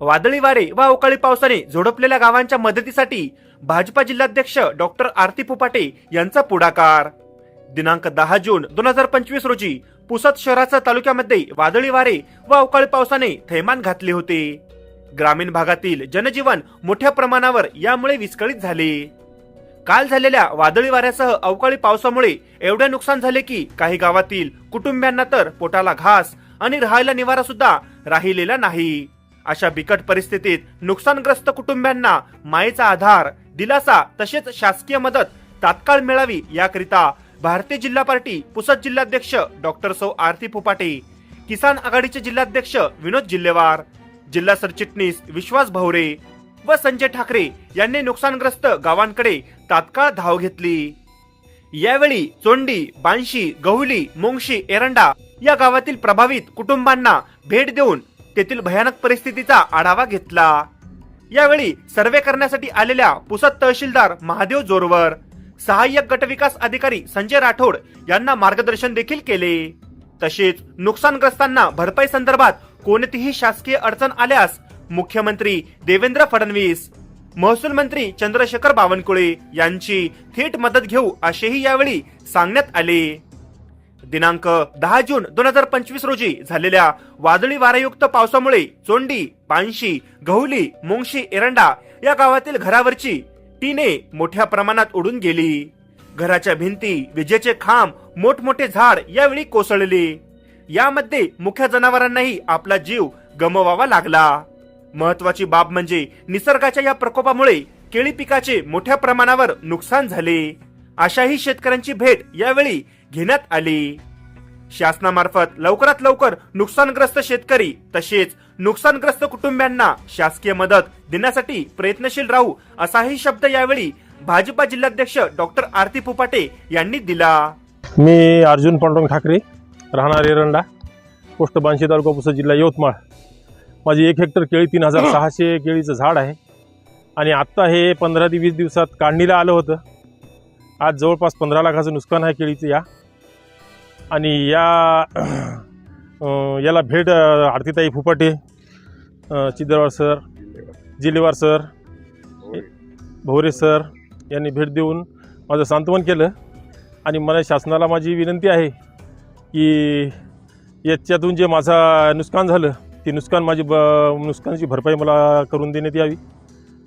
वादळी वारे व अवकाळी पावसाने झोडपलेल्या गावांच्या मदतीसाठी भाजपा जिल्हाध्यक्ष डॉक्टर आरती पुपाटे यांचा पुढाकार. दिनांक दहा जून दोन हजार पंचवीस रोजी पुसद शहराच्या तालुक्यामध्ये वादळी वारे व अवकाळी पावसाने थैमान घातले होते. ग्रामीण भागातील जनजीवन मोठ्या प्रमाणावर यामुळे विस्कळीत झाले. काल झालेल्या वादळी वाऱ्यासह अवकाळी पावसामुळे एवढे नुकसान झाले की काही गावातील कुटुंबियांना तर पोटाला घास आणि राहायला निवारा सुद्धा राहिलेला नाही. अशा बिकट परिस्थितीत नुकसानग्रस्त कुटुंबियांना मायेचा आधार दिलासा तसेच शासकीय मदत तात्काळ मिळावी याकरिता भारतीय जिल्हा पार्टी पुसद जिल्हाध्यक्ष डॉक्टर सौ आरती फुपाटे किसान आघाडीचे जिल्हाध्यक्ष विनोद जिल्हेवार जिल्हा सरचिटणीस विश्वास भवरे व संजय ठाकरे यांनी नुकसानग्रस्त गावांकडे तात्काळ धाव घेतली. यावेळी चोंडी बांशी गहुली मुंगशी एरंडा या गावातील प्रभावित कुटुंबांना भेट देऊन तेथील भयानक परिस्थितीचा आढावा घेतला. यावेळी सर्वे करण्यासाठी आलेल्या पुसद तहसीलदार महादेव जोरवर सहाय्यक गटविकास अधिकारी संजय राठोड यांना मार्गदर्शन देखील केले. तसेच नुकसानग्रस्तांना भरपाई संदर्भात कोणतीही शासकीय अडचण आल्यास मुख्यमंत्री देवेंद्र फडणवीस महसूल मंत्री चंद्रशेखर बावनकुळे यांची थेट मदत घेऊ असेही यावेळी सांगण्यात आले. दिनांक दहा जून दोन हजार पंचवीस रोजी झालेल्या वादळी वारायुक्त पावसामुळे चोंडी पानशी गहुली मुंगशी एरंडा या गावातील घरावरची टीने मोठ्या प्रमाणात उडून गेली. घराच्या भिंती विजेचे खांब मोठमोठे झाड यावेळी कोसळले. यामध्ये मुख्य जनावरांनाही आपला जीव गमवावा लागला. महत्वाची बाब म्हणजे निसर्गाच्या या प्रकोपामुळे केळी पिकाचे मोठ्या प्रमाणावर नुकसान झाले. अशाही शेतकऱ्यांची भेट यावेळी घेण्यात आली. शासनामार्फत लवकरात लवकर नुकसानग्रस्त शेतकरी तसेच नुकसानग्रस्त कुटुंबियांना शासकीय मदत देण्यासाठी प्रयत्नशील राहू असाही शब्द यावेळी भाजपा जिल्हाध्यक्ष डॉक्टर आरती पुपाटे यांनी दिला. मी अर्जुन पांडुरंग ठाकरे राहणार एरंडा पोस्ट बांशी तालुका पुसद जिल्हा यवतमाळ. माझी एक हेक्टर केळी तीन हजार सहाशे केळीचं झाड आहे आणि आत्ता हे पंधरा ते वीस दिवसात काढणीला आलं होतं. आज जवळपास पंधरा लाखाचं नुकसान आहे केळीचं या. आणि या याला भेट आरतीताई Phupate Chidarwar sir Jilewar sir Bhore sir यांनी भेट देऊन माझं सांत्वन केलं. आणि मला शासनाला माझी विनंती आहे की याच्यातून जे माझा नुकसान झालं ते नुकसान माझी ब नुकसानाची भरपाई मला करून देण्यात यावी.